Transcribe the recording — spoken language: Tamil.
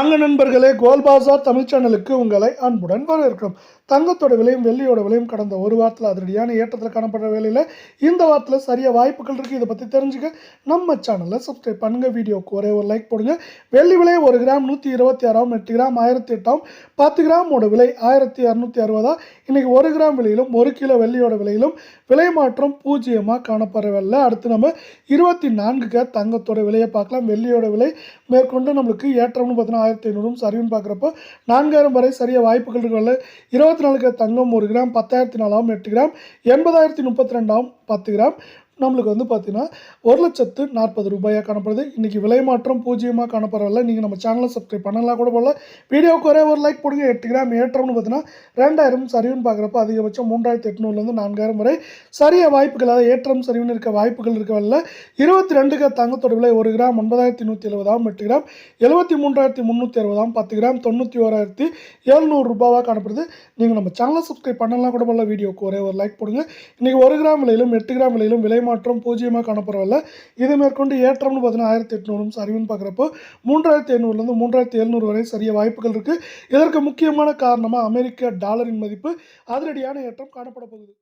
வாங்க நண்பர்களே கோல் பாசார் தமிழ் சேனலுக்கு உங்களை அன்புடன் வரவேற்கிறோம். தங்கத்தோட விலையும் வெள்ளியோட விலையும் கடந்த ஒரு வாரத்தில் அதிரடியான ஏற்றத்தில் காணப்படுற வேலையில் இந்த வாரத்தில் சரியாக வாய்ப்புகள் இருக்குது இதை பற்றி தெரிஞ்சுக்க நம்ம சேனலில் சப்ஸ்கிரைப் பண்ணுங்க வீடியோக்கு ஒரே ஒரு லைக் போடுங்க. வெள்ளி விலை ஒரு கிராம் நூற்றி இருபத்தி ஆறாம் எட்டு கிராம் ஆயிரத்தி எட்டாம் பத்து கிராமோட விலை ஆயிரத்தி இரநூத்தி அறுபதா? இன்றைக்கி ஒரு கிராம் விலையிலும் ஒரு கிலோ வெள்ளியோட விலையிலும் விலை மாற்றம் பூஜ்ஜியமாக காணப்படவில்லை. அடுத்து நம்ம இருபத்தி நான்குக்கு தங்கத்தோட விலையை பார்க்கலாம். வெள்ளியோட விலை மேற்கொண்டு நம்மளுக்கு ஏற்றம்னு பார்த்தினா ஆயிரத்தி ஐநூறும் சரிவுன்னு பார்க்குறப்போ நான்காயிரம் வரை சரிய வாய்ப்புகள் இருக்கல இருபத்தி நாலு தங்கம் ஒரு கிராம் பத்தாயிரத்தி நாலாம் எட்டு கிராம் எண்பதாயிரத்தி முப்பத்தி ரெண்டாம் பத்து கிராம். நம்மளுக்கு வந்து பார்த்தீங்கன்னா ஒரு லட்சத்து நாற்பது ரூபாயாக காணப்படுது. இன்றைக்கி விலை மாற்றம் பூஜ்ஜியமாக காணப்படவில்லை. நீங்கள் நம்ம சேனலை சப்ஸ்கிரைப் பண்ணலாம் கூட போகல வீடியோவுக்கு ஒரே ஒரு லைக் போடுங்க. எட்டு கிராம் ஏற்றம்னு பார்த்தீங்கன்னா ரெண்டாயிரம் சரிவுன்னு பார்க்குறப்ப அதிகபட்சம் மூன்றாயிரத்தி எட்நூறுலேருந்து நான்காயிரம் வரை சரியாக வாய்ப்புகள் அதாவது ஏற்றம் சரிவுன்னு இருக்க வாய்ப்புகள் இருக்கவில்ல இருபத்தி ரெண்டுக்கு தங்கத்தோட விலை ஒரு கிராம் ஒன்பதாயிரத்தி நூற்றி எழுபதாம் எட்டு கிராம் எழுபத்தி மூன்றாயிரத்தி முந்நூற்றி அறுபதாம் பத்து கிராம் தொண்ணூற்றி ஓராயிரத்தி எழுநூறு ரூபாவாக காணப்படுது. நீங்கள் நம்ம சேனலை சப்ஸ்கிரைப் பண்ணலாம் கூட போகல வீடியோவுக்கு ஒரே ஒரு லைக் போடுங்க. இன்றைக்கி ஒரு கிராம் விலையிலும் எட்டு கிராம் விலையிலும் விலை மாற்றம் பூஜ்ஜியமாக காணப்படவில்லை. இது மேற்கொண்டு ஏற்றம்னு பார்த்தீங்கன்னா ஆயிரத்தி எட்நூறும் சரிவுன்னு பார்க்குறப்போ மூன்றாயிரத்தி ஐநூறுலேருந்து மூன்றாயிரத்தி எழுநூறு வரை சரிய வாய்ப்புகள் இருக்குது இதற்கு முக்கியமான காரணமாக அமெரிக்க டாலரின் மதிப்பு அதிரடியான ஏற்றம் காணப்பட போகுது.